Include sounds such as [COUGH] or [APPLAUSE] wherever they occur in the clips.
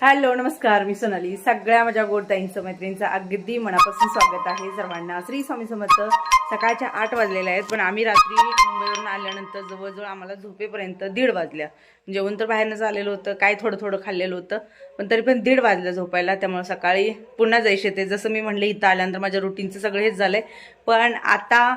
Hello नमस्कार मी सोनाली. सगळ्या माझ्या गोडताईंचं मैत्रिणींचं अगदी मनापासून स्वागत आहे सर्वांना. श्री स्वामी समर्थ सकाळच्या आठ वाजलेल्या आहेत पण आम्ही रात्री मुंबईवरून आल्यानंतर जवळजवळ आम्हाला झोपेपर्यंत दीड वाजल्या. जेवण तर बाहेरनंच आलेलं होतं काय थोडं थोडं खाल्लेलं होतं पण तरी पण दीड वाजलं झोपायला. त्यामुळे सकाळी पुन्हा जायचे ते. जसं मी म्हणले इथं आल्यानंतर माझ्या रुटीनचं सगळं हेच झालंय. पण आता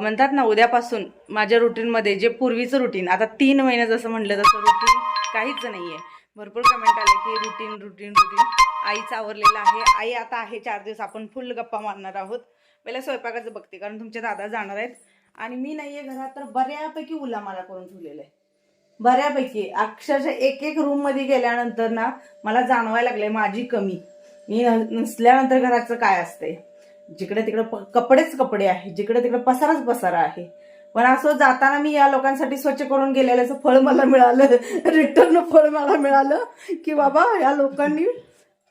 म्हणतात ना उद्यापासून माझ्या रुटीनमध्ये जे पूर्वीचं रुटीन आता तीन महिने जसं म्हटलं तसं रुटीन काहीच नाही आहे भरपूर कमेंट आले की रुटीन रुटीन रुटीन आई आवरलेलं आहे. आई आता आहे चार दिवस आपण फुल गप्पा मारणार आहोत. पहिला स्वयंपाकाचं बघते कारण तुमचे दादा जाणार आहेत. आणि मी नाही आहे घरात तर बऱ्यापैकी उलामाला करून ठेवलेलं आहे. बऱ्यापैकी. अक्षरशः एक एक रूममध्ये गेल्यानंतर ना मला जाणवायला लागले माझी कमी. मी नसल्यानंतर घराचं काय असतंय? जिकडे तिकडे कपडेच कपडे आहे. जिकडे तिकडे पसाराच पसारा आहे. पण असं जाताना मी या लोकांसाठी स्वच्छ करून गेलेल्याचं फळ मला मिळालं रिटर्न फळ मला मिळालं की बाबा या लोकांनी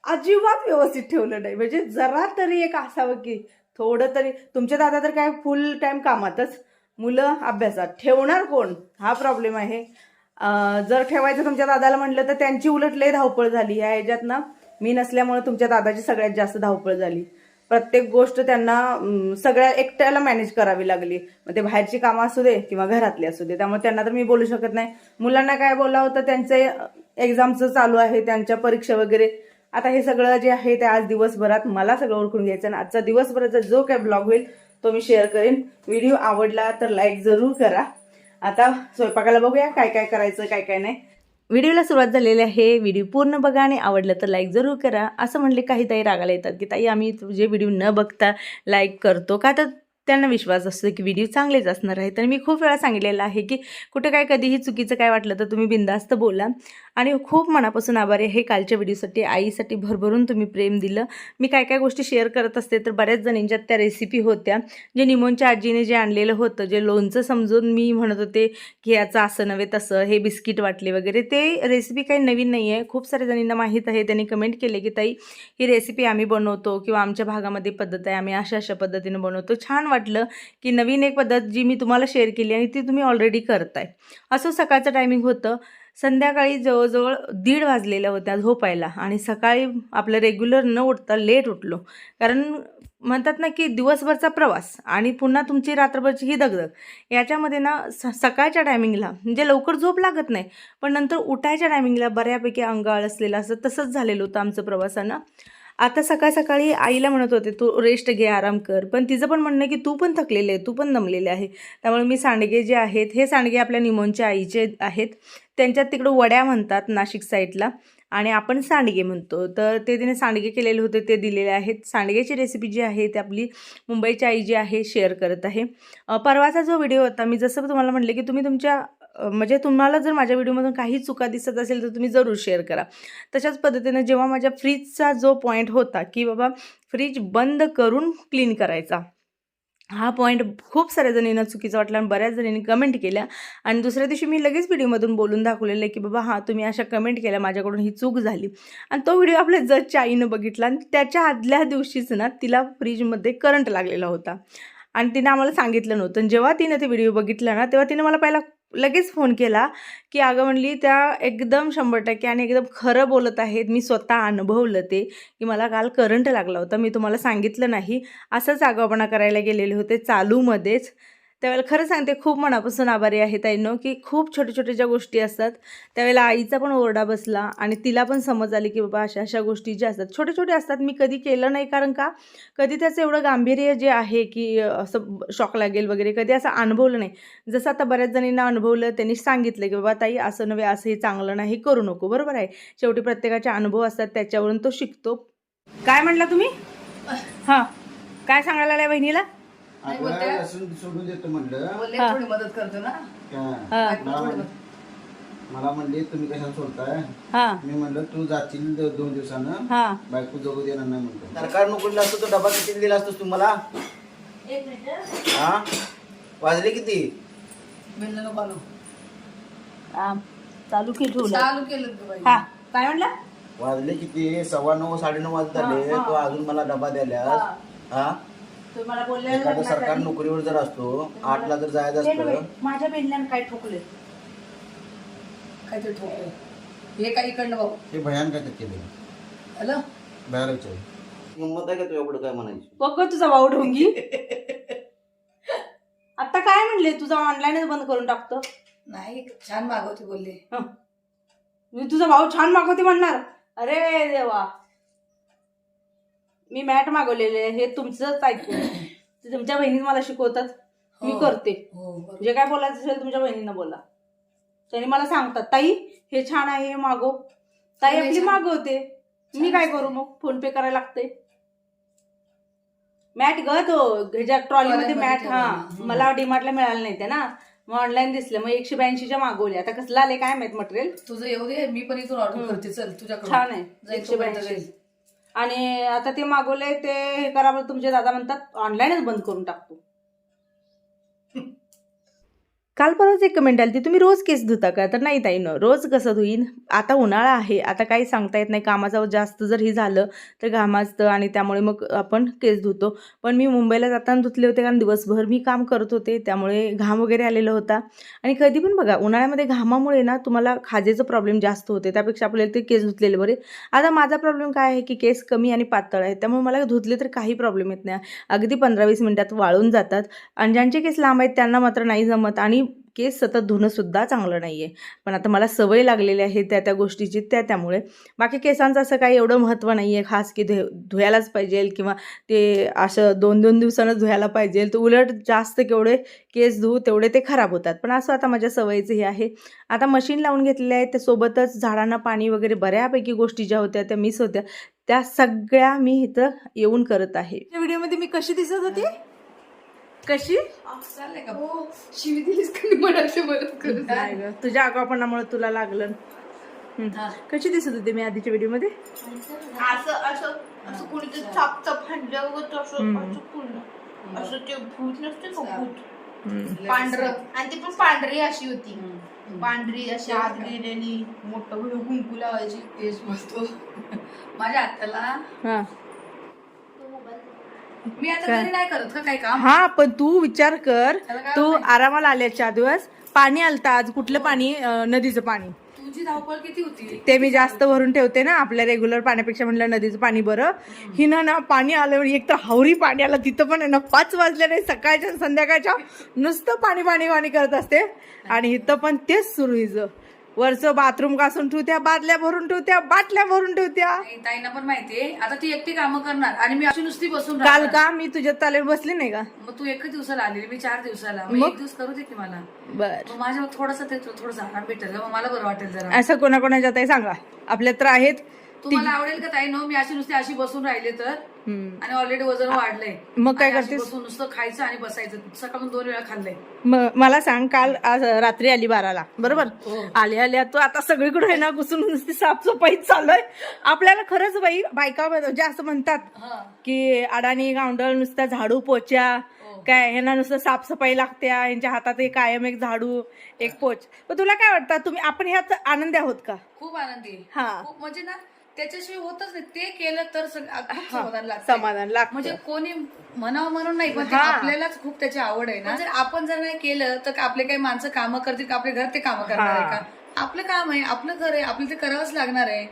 अजिबात व्यवस्थित ठेवलं नाही. म्हणजे जरा तरी एक असावं की थोडं तरी. तुमच्या दादा तर काय फुल टाइम कामातच. मुलं अभ्यासात. ठेवणार कोण? हा प्रॉब्लेम आहे. जर ठेवायचं तुमच्या दादाला म्हटलं तर त्यांची उलट लय धावपळ झाली. या ह्याच्यात ना मी नसल्यामुळे तुमच्या दादाची सगळ्यात जास्त धावपळ झाली. प्रत्येक गोष्ट त्यांना सगळ्या एकट्याला मॅनेज करावी लागली. मग ते बाहेरची कामं असू दे किंवा घरातली असू दे त्यामुळे त्यांना तर मी बोलू शकत नाही. मुलांना काय बोलावं तर त्यांचे एक्झामचं चालू आहे त्यांच्या परीक्षा वगैरे. आता हे सगळं जे आहे ते आज दिवसभरात मला सगळं ओळखून घ्यायचं आणि आजचा दिवसभराचा जो काय ब्लॉग होईल तो मी शेअर करेन. व्हिडिओ आवडला तर लाईक जरूर करा. आता स्वयंपाकाला बघूया काय काय करायचं काय काय नाही. व्हिडिओला सुरुवात झालेली आहे. व्हिडिओ पूर्ण बघा आणि आवडलं तर लाईक जरूर करा. असं म्हणले काही ताई रागाला येतात की ताई आम्ही तुझे व्हिडिओ न बघता लाईक करतो का? तर त्यांना विश्वास असतो की व्हिडिओ चांगलेच असणार आहे. तर मी खूप वेळा सांगितलेलं आहे की कुठं काय कधीही चुकीचं काय वाटलं तर तुम्ही बिंदास्त बोला. आणि खूप मनापासून आभारी आहे कालच्या व्हिडिओसाठी आईसाठी भरभरून तुम्ही प्रेम दिलं. मी काय काय गोष्टी शेअर करत असते तर बऱ्याच जणींच्यात त्या रेसिपी होत्या. जे निमोनच्या आजीने जे आणलेलं होतं जे लोणचं समजून मी म्हणत होते की याचं असं नव्हे तसं हे बिस्किट वाटले वगैरे ते रेसिपी काही नवीन नाही आहे खूप साऱ्या जणींना माहीत आहे. त्यांनी कमेंट केले की ताई ही रेसिपी आम्ही बनवतो किंवा आमच्या भागामध्ये पद्धत आहे. आम्ही अशा अशा पद्धतीनं बनवतो. छान वाटलं की नवीन एक पद्धत जी मी तुम्हाला शेअर केली आणि ती तुम्ही ऑलरेडी करताय. असं सकाळचं टायमिंग होतं. संध्याकाळी जवळजवळ दीड वाजलेल्या होत्या झोपायला आणि सकाळी आपलं रेग्युलर न उठता लेट उठलो. कारण म्हणतात ना की दिवसभरचा प्रवास आणि पुन्हा तुमची रात्रभरची ही दगदग. याच्यामध्ये ना स सकाळच्या टायमिंगला म्हणजे लवकर झोप लागत नाही पण नंतर उठायच्या टायमिंगला बऱ्यापैकी अंगाळ असलेलं असं तसंच झालेलं होतं आमचं प्रवासानं. आता सकाळ सकाळी आईला म्हणत होते तू रेस्ट घे आराम कर. पण तिचं पण म्हणणं की तू पण थकलेले आहे तू पण दमलेले आहे. त्यामुळे मी सांडगे जे आहेत हे सांडगे आपल्या निमोनच्या आईचे आहेत. त्यांच्यात तिकडं वड्या म्हणतात नाशिक साईडला आणि आपण सांडगे म्हणतो. तर ते तिने सांडगे केलेले होते ते दिलेले आहेत. सांडग्याची रेसिपी जी आहे ती आपली मुंबईची आई जी आहे शेअर करत आहे. परवाचा जो व्हिडिओ होता मी जसं तुम्हाला म्हटले की तुम्ही तुमच्या म्हणजे तुम्हाला जर माझ्या व्हिडिओमधून काही चुका दिसत असेल तर तुम्ही जरूर शेअर करा. तशाच पद्धतीनं जेव्हा माझ्या फ्रीजचा जो पॉईंट होता की बाबा फ्रीज बंद करून क्लीन करायचा हा पॉईंट खूप साऱ्या जणींना चुकीचा वाटला आणि बऱ्याच जणींनी कमेंट केल्या. आणि दुसऱ्या दिवशी मी लगेच व्हिडिओमधून बोलून दाखवलेलं की बाबा हां तुम्ही अशा कमेंट केल्या माझ्याकडून ही चूक झाली. आणि तो व्हिडिओ आपल्या जजच्या आईनं बघितला आणि त्याच्या आदल्या दिवशीच ना तिला फ्रीजमध्ये करंट लागलेला होता. आणि तिनं आम्हाला सांगितलं नव्हतं. जेव्हा तिनं ते व्हिडिओ बघितला ना तेव्हा तिने मला पहिला लगेच फोन केला की अगं म्हणली त्या एकदम शंभर टक्के आणि एकदम खरं बोलत आहेत. मी स्वतः अनुभवलं ते की मला काल करंट लागला होता. मी तुम्हाला सांगितलं नाही. असंच आगाऊपणा करायला गेलेले होते चालूमध्येच. त्यावेळेला खरं सांगते खूप मनापासून आभारी आहे ताईनो की खूप छोट्या छोट्या ज्या गोष्टी असतात त्यावेळेला आईचा पण ओरडा बसला आणि तिला पण समज आली की बाबा अशा अशा गोष्टी ज्या असतात. छोटे छोटे असतात मी कधी केलं नाही कारण का कधी त्याचं एवढं गांभीर्य जे आहे की असं शॉक लागेल वगैरे कधी असं अनुभवलं नाही. जसं आता बऱ्याच जणींना अनुभवलं त्यांनी सांगितलं की बाबा ताई असं नव्हे असं हे चांगलं नाही करू नको. बरोबर आहे. शेवटी प्रत्येकाचे अनुभव असतात त्याच्यावरून तो शिकतो. काय म्हटला तुम्ही? हां. काय सांगायला लसूण सोडून देतो म्हणलं. बोलले. थोडी मदत करतो ना? हां. मला म्हण- मला म्हणले तुम्ही कशाला सोडताय? हां. मी म्हणलं तू जाशील द- दोन दिवसानं. हां. बायको जगू देणार नाही म्हणतो. सरकार नोकरीला असतो तो डबा किती दिला असतोस तू मला? हा? वाजले किती? बिल नको चालू की ठेवलं चालू केलं बाई? हा. काय म्हणला? वाजले किती? सव्वा नऊ साडेनऊ वाजत आले. तो अजून मला डबा द्यायला हा. तुम्हाला बोलले एखादं सरकार नोकरीवर जर असतो आठला जर जायचं असतं माझ्या बेडल्यानं काय ठोकले काहीतरी ठोकलं हे काही इकडलं भाऊ हे भयान काय केलं हॅलो? बाहेर विचार. हिंमत आहे का तुझ्या पुढे काय म्हणायची? बघ गं तुझा भाऊ ढोंगी. आता काय म्हणले? तुझा ऑनलाईनच बंद करून टाकतो. नाही छान मागवते बोलले. मी तुझा भाऊ छान मागवते म्हणणार. अरे देवा. मी मॅट मागवलेले हे तुमचंच ऐकून. ते तुमच्या बहिणी मला शिकवतात. मी हो. करते. हो बरोबर. जे काय बोलायचं असेल तुमच्या बहिणींना बोला. त्यांनी मला सांगतात ताई हे छान आहे हे मागव. ताई हे आपली छान- मागवते. मी काय. करू मग? फोन पे करायला लागते. मॅट ग तो ह्याच्या ट्रॉलीमध्ये ट्रॉलीमध्ये मॅट हा. ठेवलेलं. हं. मला डीमार्टला मिळालं नाही ते ना. मग ऑनलाईन दिसलं. मग एकशे ब्याऐंशीच्या मागवले आता कसलं आले काय माहीत मटेरियल तुझं येऊ दे. मी पण इथून ऑर्डर हम्म. करते. चल तुझ्याकडे छान आहे. जाईल एकशे तोपर्यंत ब्याऐंशी. जाईल. आणि आता ते मागवले ते हे करा तुमचे दादा म्हणतात ऑनलाईनच बंद करून टाकतो. [LAUGHS] काल परवाच एक कमेंट आली ती तुम्ही रोज केस धुता का? तर नाही ताई न रोज कसं धुईन? आता उन्हाळा आहे आता काही सांगता येत नाही कामाचं जास्त जर ही झालं तर घामाचतं आणि त्यामुळे मग आपण केस धुतो. पण मी मुंबईला जाताना धुतले होते कारण दिवसभर मी काम करत होते त्यामुळे घाम वगैरे आलेला होता. आणि कधी पण बघा उन्हाळ्यामध्ये घामामुळे ना तुम्हाला खाजेचं प्रॉब्लेम जास्त होते त्यापेक्षा आपल्याला ते केस धुतलेले बरे. आता माझा प्रॉब्लेम काय आहे की केस कमी आणि पातळ आहे त्यामुळे मला धुतले तर काही प्रॉब्लेम येत नाही. अगदी पंधरा वीस मिनिटात वाळून जातात. आणि ज्यांचे केस लांब आहेत त्यांना मात्र नाही जमत आणि केस सतत धुणंसुद्धा चांगलं नाही आहे पण आता मला सवय लागलेली आहे त्या त्या गोष्टीची त्या त्यामुळे. बाकी केसांचं असं काही एवढं महत्त्व नाही आहे खास की धु धुयालाच पाहिजे किंवा ते असं दोन दोन दिवसानं धुयाला पाहिजे तर उलट जास्त केवढे केस धुवू तेवढे ते खराब होतात. पण असं आता माझ्या सवयीचं हे आहे. आता मशीन लावून घेतलेले आहे त्यासोबतच झाडांना पाणी वगैरे बऱ्यापैकी गोष्टी ज्या होत्या त्या मिस होत्या. त्या सगळ्या मी इथं येऊन करत आहे. या व्हिडिओमध्ये मी कशी दिसत होती? कशी? चाललंय का? हो शिवी दिलीस का? मी म्हणाले मदत करू नाही गं, तुझ्या आगापणामुळे तुला लागलं. हा. कशी दिसत होती मी आधीच्या व्हिडिओमध्ये? असं असं असं कोणीतरी चाप चाप हाणल्यावर असं हम्म. असं पूर्ण. असं ते भूत नसते का भूत. पांढरं. आणि ती पण पांढरी अशी होती. पांढरी अशी आत गेलेली. मोठं कुंकू लावायची. तेच [LAUGHS] माझ्या आत्याला हा. मी आता काय? घरी नाही करत का काही काम? हा पण तू विचार कर. त्याला काय तू? आरामाला आले चार दिवस. पाणी आलतं आज कुठलं पाणी? अं, नदीचं पाणी. तुझी धावपळ किती होती? ते मी जास्त भरून ठेवते ना आपल्या रेग्युलर पाण्यापेक्षा म्हणलं नदीचं पाणी बरं. हिनं ना पाणी आलं एक तर हावरी पाणी आलं तिथं पण आहे ना पाच वाजले नाही सकाळच्या आणि संध्याकाळच्या. नुसतं पाणी पाणी पाणी करत असते. आणि इथं पण तेच सुरू हिचं वरचं बाथरूम घासून ठेवत्या बादल्या भरून ठेवत्या बाटल्या भरून ठेवत्या. ताईंना पण माहितीये आता ती एकटी कामं करणार आणि मी अशी नुसती बसून काल राहणार. का? मी तुझ्या तालेत बसली नाही का? मग तू एकच दिवसाला आलेली मी चार दिवसाला. मग मग? एक दिवस करू दे की मला. बर. मग माझ्या थोडस ते थोडं आराम भेटेल मग मला बरं वाटेल जरा. असं कोणाकोणाच्या ताई सांगा. आपल्या तर आहेत. तुम्हाला आवडेल का ताई? नो मी अशी नुसती अशी बसून राहिले तर. आणि ऑलरेडी वजन वाढलंय. मग काय? बसून नुसतं खायचं आणि बसायचं. सकाळून दोन वेळा खाल्लंय. मला सांग काल आज रात्री आली बाराला. बरोबर? हो. आली आल्या तू आता सगळीकडे आहे ना घुसून नुसती साफसफाई चालू आहे आपल्याला खरंच बाई बायका म्हणजे असं म्हणतात हा. की अडाणी गावंडळ नुसता झाडू पोच्या हो. काय ह्यांना नुसतं साफसफाई लागत्या यांच्या हातात एक कायम एक झाडू एक पोच तुला काय वाटतं? तुम्ही आपण ह्यात आनंदी आहोत का? खूप आनंदी. हा. खूप म्हणजे ना त्याच्याशिवाय होतच नाही. ते केलं तर सग- खूप समाधान लागतं समाधान लागतं. म्हणजे कोणी म्हणावं म्हणून नाही पण ते हा. आपल्यालाच खूप त्याची आवड आहे ना. जर आपण जर नाही केलं तर आपले काही माणसं कामं करतील का? आपल्या घर ते कामं करणार आहे हा. का? आपलं काम आहे आपलं घर आहे आपलं ते करावंच लागणार आहे.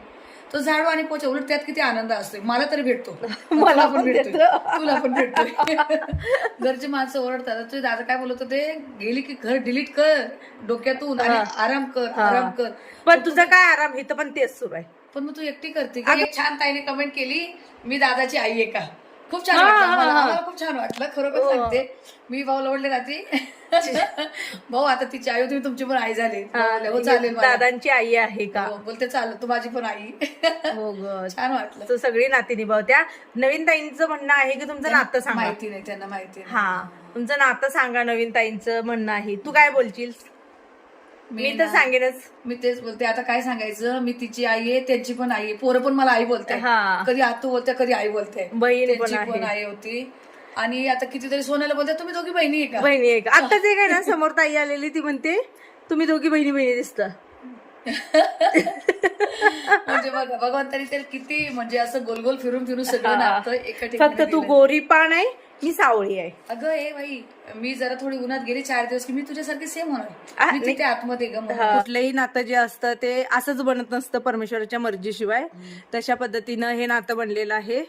तो झाडू आणि पोचा उलट त्यात किती आनंद असतो मला तरी भेटतो. [LAUGHS] मला पण भेटतोय. देतो. तुला पण भेटतोय. [LAUGHS] घरचे माणसं ओरडतात. तुझे दादा काय बोलत होते? गेली की घर डिलीट कर डोक्यातून आणि आराम कर आराम कर. पण तुझं काय आराम? इथं पण तेच सुरू आहे. पण मग तू एकटी करते की एक छान ताईने कमेंट केली मी दादाची आई आहे का? खूप छान हा, वाटलं. हा, मला हा. खूप छान वाटलं. खरोखर हो. सांगते. मी भाऊ लवडले रात्री भाऊ आता तिची आई होती मी तुमची पण आई झाली. बोलले, हो चालेल मला. दादांची आई आहे का? हो, बोलते चालेल तू माझी पण आई. हो ग. [LAUGHS] छान वाटलं. तो सगळी नाती निभावत्या. नवीन ताईंचं म्हणणं आहे की तुमचं नातं सांगा. माहिती नाही त्यांना माहिती नाही. हा तुमचं नातं सांगा नवीन ताईंचं म्हणणं आहे. तू काय बोलशील? मी तर सांगेनच. मी तेच बोलते आता काय सांगायचं? मी तिची आई आहे त्यांची पण आई आहे. पोरं पण मला आई बोलते. हा. कधी आतू बोलते कधी आई बोलते. बहीण पण त्यांची आहे. पण आई होती. आणि आता कितीतरी सोन्याला बोलते तुम्ही दोघी बहिणी आहे का? बहिणी एक आत्ताच एक आहे ना [LAUGHS] समोर ताई आलेली ती म्हणते तुम्ही दोघी बहिणी बहिणी दिसता. [LAUGHS] म्हणजे बघा भगवंतानी तर किती म्हणजे असं गोल गोल फिरून फिरून सगळं नातं एका ठिकाणी फक्त तू दिलंय. गोरी पान आहे मी सावळी आहे. अगं ए बाई मी जरा थोडी उन्हात गेली चार दिवस की मी तुझ्यासारखी सेम होणार मी. तिथे आतमध्ये ग म्हणून. कुठलंही नातं जे असतं ते असंच बनत नसतं परमेश्वराच्या मर्जीशिवाय. तशा पद्धतीनं हे नातं बनलेलं आहे.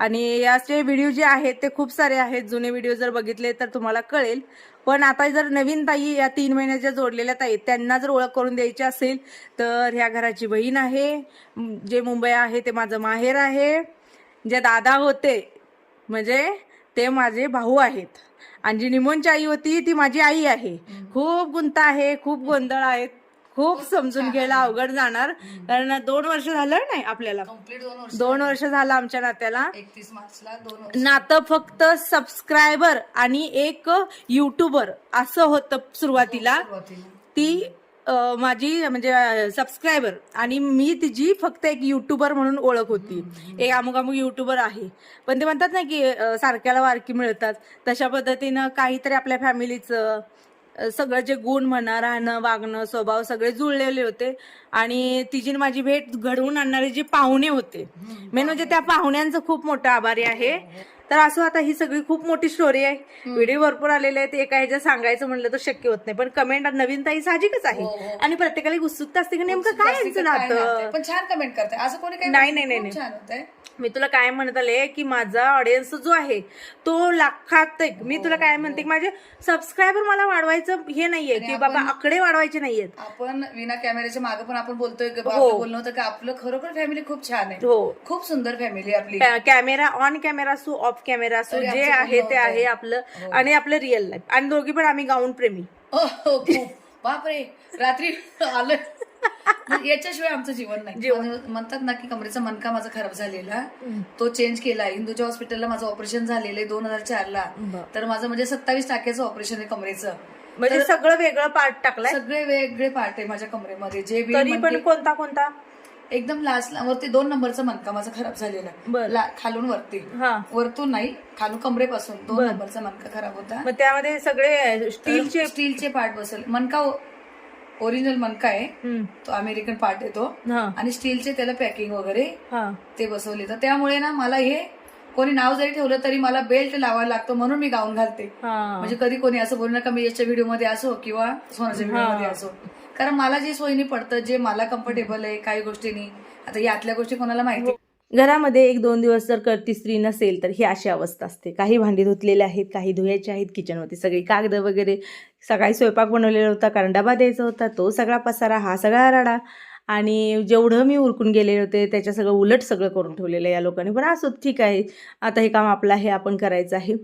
आणि याचे व्हिडिओ जे आहेत ते खूप सारे आहेत. जुने व्हिडिओ जर बघितले तर तुम्हाला कळेल. पण आता जर नवीन ताई या तीन महिन्याच्या जोडलेल्या ताई त्यांना जर ओळख करून द्यायची असेल तर ह्या घराची बहीण आहे. जे मुंबई आहे ते माझं माहेर आहे. जे दादा होते म्हणजे ते माझे भाऊ आहेत. आणि जी निमोनची आई होती ती माझी आई आहे. खूप गुंता आहे खूप गोंधळ आहेत. खूप समजून घ्यायला अवघड जाणार. कारण दोन वर्ष झालं नाही आपल्याला. दोन वर्ष झालं. आमच्या नात्याला. नातं फक्त सबस्क्रायबर आणि एक युट्यूबर असं होतं सुरुवातीला. ती माझी म्हणजे सबस्क्रायबर आणि मी तिची फक्त एक युट्यूबर म्हणून ओळख होती. एक अमुक अमुक युट्यूबर आहे. पण ते म्हणतात ना की सारख्याला वारकी मिळतात. तशा पद्धतीनं काहीतरी आपल्या फॅमिलीचं सगळं जे गुण म्हणा राहणं वागणं स्वभाव सगळे जुळलेले होते. आणि तिची माझी भेट घडवून आणणारे जे पाहुणे होते. मेन म्हणजे त्या पाहुण्यांचं खूप मोठं आभारी आहे. तर असं आता ही सगळी खूप मोठी स्टोरी आहे. व्हिडिओ भरपूर आलेले आहेत. एका ह्याच्यात सांगायचं म्हणलं तर शक्य होत नाही. पण कमेंट नवीन ताई साहजिकच आहे. हो, हो. आणि प्रत्येकाला उत्सुकता असते की नेमकं काय यांचं नातं? पण छान कमेंट करते असं कोणी नाही, नाही, नाही, मी तुला काय म्हणत आले की माझा ऑडियन्स जो आहे तो लाखात एक. मी तुला काय म्हणते की माझे सबस्क्रायबर मला वाढवायचं हे नाहीये की बाबा आकडे वाढवायचे नाहीयेत. आपण विना कॅमेऱ्याच्या मागे पण आपण बोलतोय हो. बोलणं होतं की आपलं खरोखर फॅमिली खूप छान आहे. हो. खूप सुंदर फॅमिली आपली. कॅमेरा ऑन कॅमेरा असू ऑफ कॅमेरा असू जे आमचं आहे बोलणं ते होतंय. आहे आपलं आणि आपलं रिअल लाईफ आणि दोघी पण आम्ही गाऊन प्रेमी. हो, हो, खूप. बापरे. रात्री आलं. मग याच्याशिवाय आमचं जीवन नाही. म्हणजे म्हणतात ना की कमरेचा मनका माझा खराब झालेला. तो चेंज केला. इंदूच्या हॉस्पिटलला माझं ऑपरेशन झालेलं आहे दोन हजार चार ला तर माझं म्हणजे सत्तावीस टाक्याचं ऑपरेशन आहे कमरेचं. म्हणजे सगळं वेगळं पार्ट टाकलाय? सगळे वेगळे पार्ट आहे माझ्या कमरेमध्ये. जे बी तरी पण मणके- कोणता कोणता? एकदम लास्ट वरती दोन नंबरचा मनका माझा खराब झालेला. ला- खालून वरती. हा. वरतून नाही खालून कमरेपासून दोन नंबरचा मनका खराब होता. मग त्यामध्ये सगळे स्टीलचे स्टीलचे पार्ट बसवले मनका ओरिजिनल मनका आहे. हम्म. तो अमेरिकन पार्ट आहे तो. हा. आणि स्टीलचे त्याला पॅकिंग वगैरे हा. ते बसवले. तर त्यामुळे ना मला हे कोणी नाव जरी ठेवलं तरी मला बेल्ट लावायला लागतो म्हणून मी गाऊन घालते. हा. म्हणजे कधी कोणी असं बोलू नका मी याच्या व्हिडिओमध्ये असो किंवा सोनाच्या व्हिडिओमध्ये असो. कारण मला जे सोयीने पडतं जे मला कम्फर्टेबल आहे काही गोष्टींनी आता यातल्या गोष्टी कोणाला माहिती? घरामध्ये एक दोन दिवस जर करती स्त्री नसेल तर ही अशी अवस्था असते. काही भांडी धुतलेले आहेत काही धुयाचे आहेत किचनमध्ये सगळी कागद वगैरे सकाळी स्वयंपाक बनवलेला होता कारण डबा द्यायचा होता तो सगळा पसारा हा सगळा राडा आणि जेवढं मी उरकून गेलेले होते त्याच्या सगळं उलट सगळं करून ठेवलेलं आहे या लोकांनी. पण असो ठीक आहे आता हे काम आपलं आहे आपण करायचं आहे.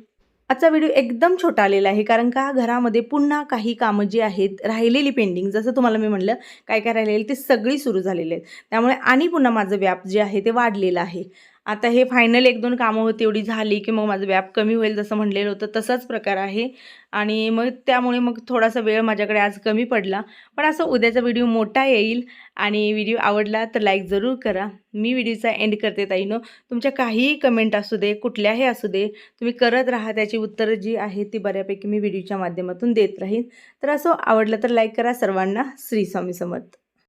आजचा व्हिडिओ एकदम छोटा आलेला आहे कारण का घरामध्ये पुन्हा काही कामं जी आहेत राहिलेली पेंडिंग जसं तुम्हाला मी म्हणलं काय काय राहिलेली ते सगळी सुरू झालेली आहेत. त्यामुळे आणि पुन्हा माझं व्याप जे आहे ते वाढलेलं आहे. आता हे फायनल एक दोन कामं होती एवढी झाली की मग माझं व्याप कमी होईल जसं म्हणलेलं होतं तसाच प्रकार आहे. आणि मग त्यामुळे मग थोडासा वेळ माझ्याकडे आज कमी पडला. पण असं उद्याचा व्हिडिओ मोठा येईल आणि व्हिडिओ आवडला तर लाईक जरूर करा. मी व्हिडिओचा एंड करते ताईनं. तुमच्या काहीही कमेंट असू दे कुठल्याही असू दे तुम्ही करत राहा त्याची उत्तरं जी आहेत ती बऱ्यापैकी मी व्हिडिओच्या माध्यमातून देत राहीन. तर असं आवडलं तर लाईक करा. सर्वांना श्री स्वामी समर्थ.